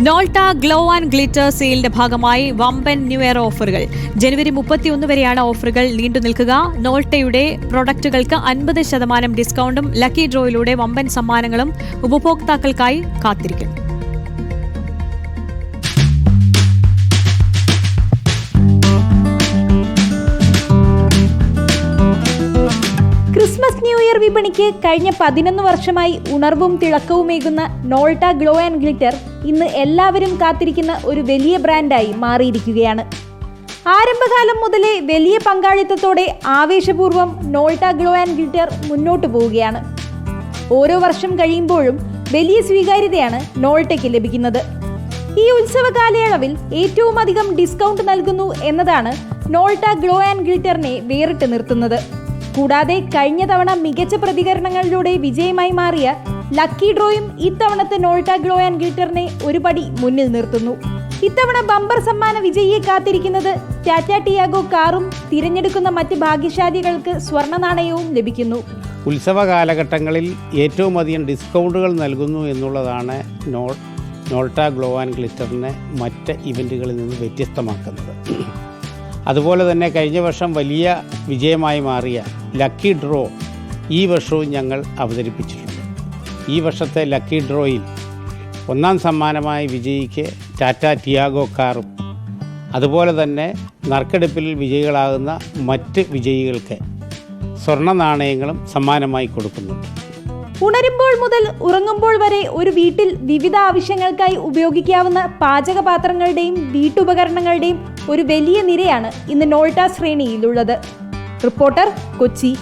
നോൾട്ട glow and glitter സെയിലിന്റെ ഭാഗമായി വമ്പൻ ന്യൂ ഇയർ ഓഫറുകൾ. ജനുവരി മുപ്പത്തിയൊന്ന് വരെയാണ് ഓഫറുകൾ നീണ്ടു നിൽക്കുക. നോൾട്ടയുടെ പ്രൊഡക്റ്റുകൾക്ക് അൻപത് ശതമാനം ഡിസ്കൗണ്ടും ലക്കി ഡ്രോയിലൂടെ വമ്പൻ സമ്മാനങ്ങളും ഉപഭോക്താക്കൾക്കായി കാത്തിരിക്കും. വിപണിക്ക് കഴിഞ്ഞ പതിനൊന്ന് വർഷമായി ഉണർവും തിളക്കവുമേകുന്ന നോൾട്ട ഗ്ലോ ആൻഡ് ഗ്ലിറ്റർ ഇന്ന് എല്ലാവരും കാത്തിരിക്കുന്ന ഒരു വലിയ ബ്രാൻഡായി മാറിയിരിക്കുകയാണ്. ആരംഭകാലം മുതലേ വലിയ പങ്കാളിത്തത്തോടെ ആവേശപൂർവം നോൾട്ട ഗ്ലോ ആൻഡ് ഗ്ലിറ്റർ മുന്നോട്ട് പോവുകയാണ്. ഓരോ വർഷം കഴിയുമ്പോഴും വലിയ സ്വീകാര്യതയാണ് നോൾട്ടയ്ക്ക് ലഭിക്കുന്നത്. ഈ ഉത്സവ കാലയളവിൽ ഏറ്റവും അധികം ഡിസ്കൗണ്ട് നൽകുന്നു എന്നതാണ് നോൾട്ട ഗ്ലോ ആൻഡ് ഗ്ലിറ്ററിനെ വേറിട്ട് നിർത്തുന്നത്. കൂടാതെ കഴിഞ്ഞ തവണ മികച്ച പ്രതികരണങ്ങളിലൂടെ വിജയമായി മാറിയ ലക്കി ഡ്രോയും ഇത്തവണത്തെ നോൾട്ട ഗ്ലോ ആൻഡ് ഗ്ലിറ്ററിനെ ഒരു പടി മുന്നിൽ നിർത്തുന്നു. ഇത്തവണ ബമ്പർ സമ്മാന വിജയിയെ കാത്തിരിക്കുന്നത് ടാറ്റ ടിയാഗോ കാറും തിരഞ്ഞെടുക്കുന്ന മറ്റ് ഭാഗ്യശാലികൾക്ക് സ്വർണ നാണയവും ലഭിക്കുന്നു. ഉത്സവ കാലഘട്ടങ്ങളിൽ ഏറ്റവും അധികം ഡിസ്കൗണ്ടുകൾ നൽകുന്നു എന്നുള്ളതാണ് നോൾ നോൾട്ട ഗ്ലോ ആൻഡ് ഗ്ലിറ്ററിനെ മറ്റ് ഇവന്റുകളിൽ നിന്ന് വ്യത്യസ്തമാക്കുന്നത്. അതുപോലെ തന്നെ കഴിഞ്ഞ വർഷം വലിയ വിജയമായി മാറിയ ലക്കി ഡ്രോ ഈ വർഷവും ഞങ്ങൾ അവതരിപ്പിച്ചിട്ടുണ്ട്. ഈ വർഷത്തെ ലക്കി ഡ്രോയിൽ ഒന്നാം സമ്മാനമായി വിജയിക്ക് ടാറ്റ ടിയാഗോ കാറും അതുപോലെ തന്നെ നറുക്കെടുപ്പിൽ വിജയികളാകുന്ന മറ്റ് വിജയികൾക്ക് സ്വർണ നാണയങ്ങളും സമ്മാനമായി കൊടുക്കുന്നുണ്ട്. ഉണരുമ്പോൾ മുതൽ ഉറങ്ങുമ്പോൾ വരെ ഒരു വീട്ടിൽ വിവിധ ആവശ്യങ്ങൾക്കായി ഉപയോഗിക്കാവുന്ന പാചകപാത്രങ്ങളുടെയും വീട്ടുപകരണങ്ങളുടെയും ഒരു വലിയ നിരയാണ് ഇന്ന് നോൾട്ട ശ്രേണിയിലുള്ളത്. റിപ്പോർട്ടർ കൊച്ചി.